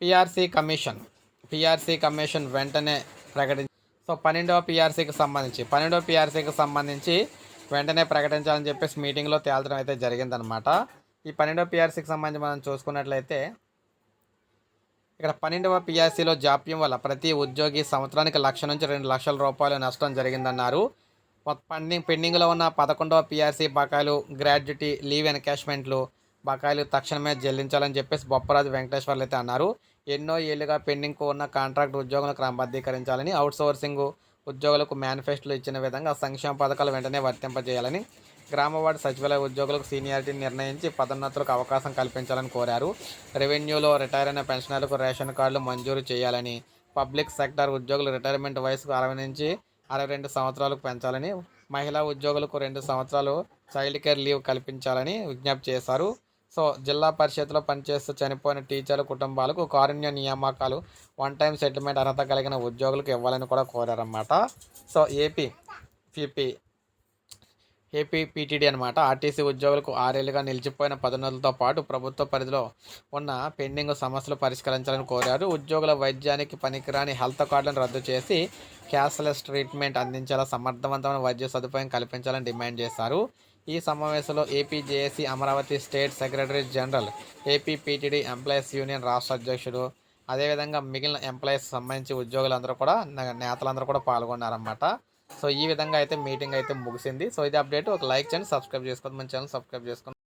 PRC commission PRC commission వెంటనే ప్రకటించి so పన్నెండవ పిఆర్సీకి సంబంధించి పన్నెండవ పిఆర్సీకి సంబంధించి వెంటనే ప్రకటించాలని చెప్పేసి మీటింగ్లో తేల్చడం అయితే జరిగిందనమాట ఈ పన్నెండవ పిఆర్సీకి సంబంధించి మనం చూసుకున్నట్లయితే ఇక్కడ పన్నెండవ పిఆర్సీలో జాప్యం వల్ల ప్రతి ఉద్యోగి సంవత్సరానికి లక్ష నుంచి రెండు లక్షల రూపాయలు నష్టం జరిగిందన్నారు. పెండింగ్ పెండింగ్లో ఉన్న పదకొండవ పిఆర్సీ బకాయిలు గ్రాడ్యుటీ లీవ్ ఎన్కాష్మెంట్లు బకాయిలు తక్షణమే చెల్లించాలని చెప్పేసి బొప్పరాజు వెంకటేశ్వర్లు అయితే అన్నారు. ఎన్నో ఏళ్ళుగా పెండింగ్ ఉన్న కాంట్రాక్ట్ ఉద్యోగులను క్రమబద్ధీకరించాలని అవుట్సోర్సింగ్ ఉద్యోగులకు మేనిఫెస్టోలు ఇచ్చిన విధంగా సంక్షేమ పథకాలు వెంటనే వర్తింపజేయాలని గ్రామ సచివాలయ ఉద్యోగులకు సీనియారిటీని నిర్ణయించి పదోన్నతులకు అవకాశం కల్పించాలని కోరారు. రెవెన్యూలో రిటైర్ అయిన పెన్షనర్లకు రేషన్ కార్డులు మంజూరు చేయాలని పబ్లిక్ సెక్టర్ ఉద్యోగులు రిటైర్మెంట్ వయసుకు అరవై నుంచి అరవై రెండు సంవత్సరాలకు పెంచాలని మహిళా ఉద్యోగులకు రెండు సంవత్సరాలు చైల్డ్ కేర్ లీవ్ కల్పించాలని విజ్ఞప్తి చేశారు. సో జిల్లా పరిషత్లో పనిచేస్తూ చనిపోయిన టీచర్ల కుటుంబాలకు కారుణ్య నియామకాలు వన్ టైం సెటిల్మెంట్ అర్హత కలిగిన ఉద్యోగులకు ఇవ్వాలని కూడా కోరారన్నమాట. So AP PP AP PTD అనమాట ఆర్టీసీ ఉద్యోగులకు ఆరేళ్ళుగా నిలిచిపోయిన పదోన్నతులతో పాటు ప్రభుత్వ పరిధిలో ఉన్న పెండింగ్ సమస్యలు పరిష్కరించాలని కోరారు. ఉద్యోగుల వైద్యానికి పనికిరాని హెల్త్ కార్డులను రద్దు చేసి క్యాష్లెస్ ట్రీట్మెంట్ అందించేలా సమర్థవంతమైన వైద్య సదుపాయం కల్పించాలని డిమాండ్ చేశారు. ఈ సమావేశంలో APJAC Amaravati state secretary general APPTD employees union రాష్ట్ర అధ్యక్షుడు అదేవిధంగా మిగిలిన ఎంప్లాయీస్ సంబంధించి ఉద్యోగులందరూ కూడా నేతలందరూ కూడా పాల్గొన్నారన్నమాట. సో ఈ విధంగా అయితే మీటింగ్ అయితే ముగిసింది. సో ఇది అప్డేట్. ఒక లైక్ చేయండి సబ్స్క్రైబ్ చేసుకోండి. మన ఛానల్ సబ్స్క్రైబ్ చేసుకోండి.